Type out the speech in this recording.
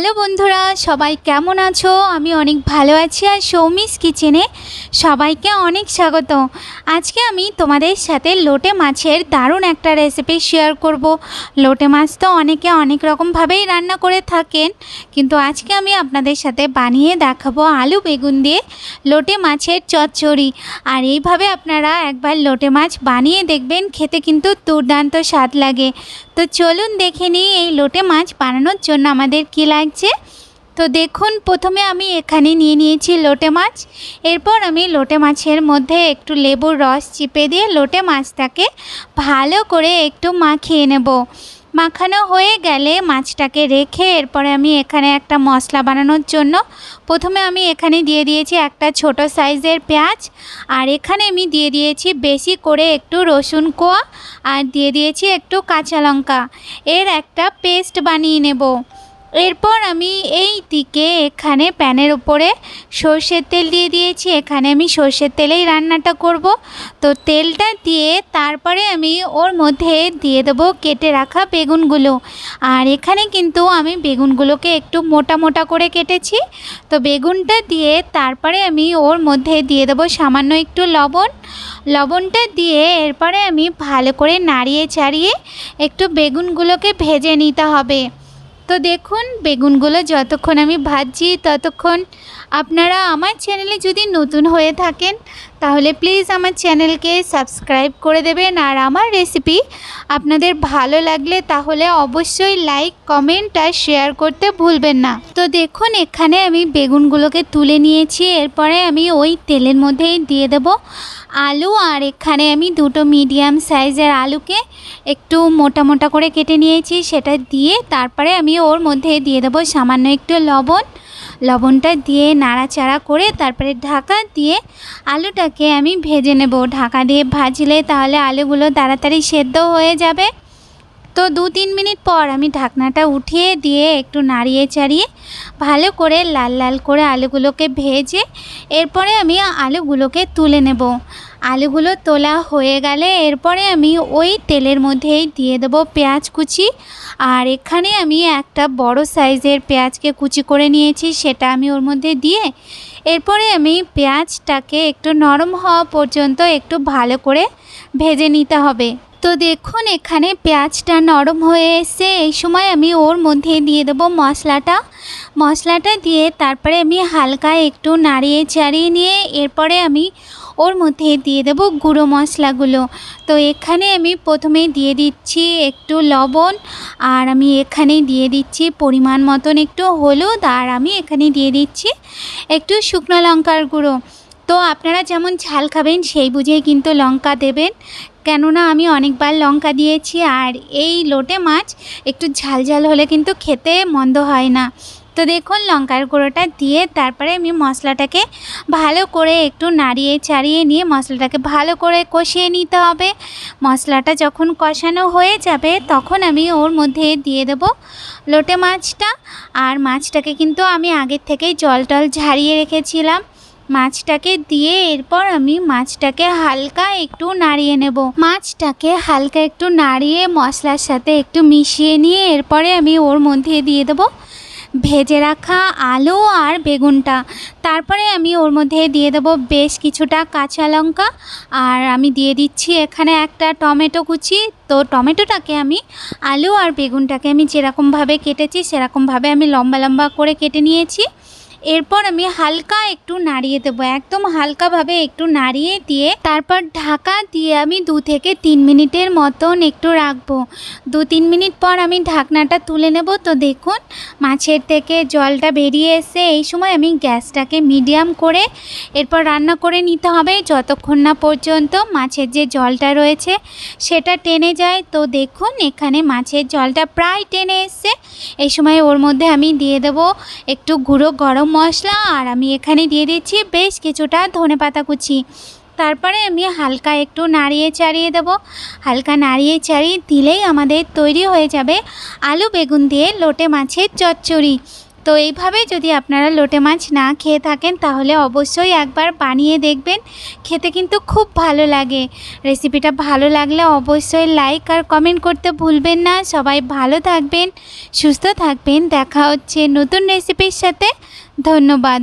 Hello বন্ধুরা, সবাই কেমন আছো? আমি অনেক ভালো আছি আর সৌমিস কিচেনে সবাইকে অনেক স্বাগত। আজকে আমি তোমাদের সাথে লোটে মাছের দারুণ একটা রেসিপি শেয়ার করব। লোটে মাছ তো অনেকে অনেক রকমভাবেই রান্না করে থাকেন, কিন্তু আজকে আমি আপনাদের সাথে বানিয়ে দেখাবো আলু বেগুন দিয়ে লোটে মাছের চচ্চড়ি। আর এইভাবে আপনারা একবার লোটে মাছ বানিয়ে দেখবেন, খেতে কিন্তু দুর্দান্ত স্বাদ লাগে। তো চলুন দেখে নিই এই লোটে মাছ বানানোর জন্য আমাদের কি লাগছে। তো দেখুন, প্রথমে আমি এখানে নিয়ে নিয়েছি লোটে মাছ। এরপর আমি লোটে মাছের মধ্যে একটু লেবুর রস চিপে দিয়ে লোটে মাছটাকে ভালো করে একটু মাখিয়ে নেব। মাখানো হয়ে গেলে মাছটাকে রেখে এরপরে আমি এখানে একটা মশলা বানানোর জন্য প্রথমে আমি এখানে দিয়ে দিয়েছি একটা ছোট সাইজের পেঁয়াজ আর এখানে আমি দিয়ে দিয়েছি বেশি করে একটু রসুন কোয়া আর দিয়ে দিয়েছি একটু কাঁচা লঙ্কা। এর একটা পেস্ট বানিয়ে নেব। এরপর আমি এই দিকে এখানে প্যানের উপরে সর্ষের তেল দিয়ে দিয়েছি। এখানে আমি সর্ষের তেলেই রান্নাটা করব। তো তেলটা দিয়ে তারপরে আমি ওর মধ্যে দিয়ে দেবো কেটে রাখা বেগুনগুলো। আর এখানে কিন্তু আমি বেগুনগুলোকে একটু মোটা মোটা করে কেটেছি। তো বেগুনটা দিয়ে তারপরে আমি ওর মধ্যে দিয়ে দেবো সামান্য একটু লবণ। লবণটা দিয়ে এরপরে আমি ভালো করে নাড়িয়ে চাড়িয়ে একটু বেগুনগুলোকে ভেজে নিতে হবে। তো দেখুন বেগুনগুলো যতক্ষণ আমি ভাজছি ততক্ষণ আপনারা আমার চ্যানেলে যদি নতুন হয়ে থাকেন তাহলে প্লিজ আমার চ্যানেলকে সাবস্ক্রাইব করে দেবেন আর আমার রেসিপি আপনাদের ভালো লাগলে তাহলে অবশ্যই লাইক কমেন্ট আর শেয়ার করতে ভুলবেন না। তো দেখুন, এখানে আমি বেগুনগুলোকে তুলে নিয়েছি। এরপরে আমি ওই তেলের মধ্যেই দিয়ে দেব আলু। আর এখানে আমি দুটো মিডিয়াম সাইজের আলুকে একটু মোটা মোটা করে কেটে নিয়েছি। সেটা দিয়ে তারপরে আমি ওর মধ্যে দিয়ে দেবো সামান্য একটু লবণ। লবণটা দিয়ে নাড়াচাড়া করে তারপরে ঢাকা দিয়ে আলুটাকে আমি ভেজে নেব। ঢাকা দিয়ে ভাজলে তাহলে আলুগুলো তাড়াতাড়ি সেদ্ধ হয়ে যাবে। তো দু তিন মিনিট পর আমি ঢাকনাটা উঠিয়ে দিয়ে একটু নাড়িয়ে চাড়িয়ে ভালো করে লাল লাল করে আলুগুলোকে ভেজে এরপরে আমি আলুগুলোকে তুলে নেব। আলুগুলো তোলা হয়ে গেলে এরপরে আমি ওই তেলের মধ্যেই দিয়ে দেবো পেঁয়াজ কুচি। আর এখানে আমি একটা বড় সাইজের পেঁয়াজকে কুচি করে নিয়েছি, সেটা আমি ওর মধ্যে দিয়ে এরপরে আমি পেঁয়াজটাকে একটু নরম হওয়া পর্যন্ত একটু ভালো করে ভেজে নিতে হবে। তো দেখুন, এখানে পেঁয়াজটা নরম হয়ে এসে এই সময় আমি ওর মধ্যে দিয়ে দেবো মশলাটা। মশলাটা দিয়ে তারপরে আমি হালকা একটু নাড়িয়ে চাড়িয়ে নিয়ে এরপরে আমি ওর মধ্যে দিয়ে দেবো গুঁড়ো মশলাগুলো। তো এখানে আমি প্রথমেই দিয়ে দিচ্ছি একটু লবণ আর আমি এখানে দিয়ে দিচ্ছি পরিমাণ মতন একটু হলুদ আর আমি এখানে দিয়ে দিচ্ছি একটু শুকনো লঙ্কার গুঁড়ো। তো আপনারা যেমন ঝাল খাবেন সেই বুঝেই কিন্তু লঙ্কা দেবেন। কেননা আমি অনেকবার লঙ্কা দিয়েছি আর এই লোটে মাছ একটু ঝাল ঝাল হলে কিন্তু খেতে মন্দ হয় না। তো দেখুন লঙ্কার গুঁড়োটা দিয়ে তারপরে আমি মশলাটাকে ভালো করে একটু নাড়িয়ে চাড়িয়ে নিয়ে মশলাটাকে ভালো করে কষিয়ে নিতে হবে। মশলাটা যখন কষানো হয়ে যাবে তখন আমি ওর মধ্যে দিয়ে দেব লোটে মাছটা। আর মাছটাকে কিন্তু আমি আগের থেকেই জল টল ঝারিয়ে রেখেছিলাম। মাছটাকে দিয়ে এরপর আমি মাছটাকে হালকা একটু নাড়িয়ে নেব। মাছটাকে হালকা একটু নাড়িয়ে মশলার সাথে একটু মিশিয়ে নিয়ে এরপরে আমি ওর মধ্যে দিয়ে দেবো ভেজে রাখা আলু আর বেগুনটা। তারপরে আমি ওর মধ্যে দিয়ে দেবো বেশ কিছুটা কাঁচা লঙ্কা। আর আমি দিয়ে দিচ্ছি এখানে একটা টমেটো কুচি। তো টমেটোটাকে আমি আলু আর বেগুনটাকে আমি যেরকমভাবে কেটেছি সেরকমভাবে আমি লম্বা লম্বা করে কেটে নিয়েছি। এরপর আমি হালকা একটু নাড়িয়ে দেবো, একদম হালকাভাবে একটু নাড়িয়ে দিয়ে তারপর ঢাকা দিয়ে আমি দু থেকে তিন মিনিটের মতন একটু রাখব। দু তিন মিনিট পর আমি ঢাকনাটা তুলে নেব। তো দেখুন, মাছের থেকে জলটা বেরিয়ে এসে এই সময় আমি গ্যাসটাকে মিডিয়াম করে এরপর রান্না করে নিতে হবে। যতক্ষণ না পর্যন্ত মাছের যে জলটা রয়েছে সেটা টেনে যায়। তো দেখুন, এখানে মাছের জলটা প্রায় টেনে এসছে। এই সময় ওর মধ্যে আমি দিয়ে দেবো একটু গুঁড়ো গরম মশলা আর আমি এখানে দিয়ে দিচ্ছি বেশ কিছুটা ধনে পাতা কুচি। তারপরে আমি হালকা একটু নাড়িয়ে চাড়িয়ে দেব। হালকা নাড়িয়ে চাড়িয়ে দিলেই আমাদের তৈরি হয়ে যাবে আলু বেগুন দিয়ে লোটে মাছের চচ্চড়ি। তো এইভাবে যদি আপনারা লোটে মাছ না খেয়ে থাকেন তাহলে অবশ্যই একবার বানিয়ে দেখবেন। খেতে কিন্তু খুব ভালো লাগে। রেসিপিটা ভালো লাগলে অবশ্যই লাইক আর কমেন্ট করতে ভুলবেন না। সবাই ভালো থাকবেন, সুস্থ থাকবেন। দেখা হচ্ছে নতুন রেসিপির সাথে। ধন্যবাদ।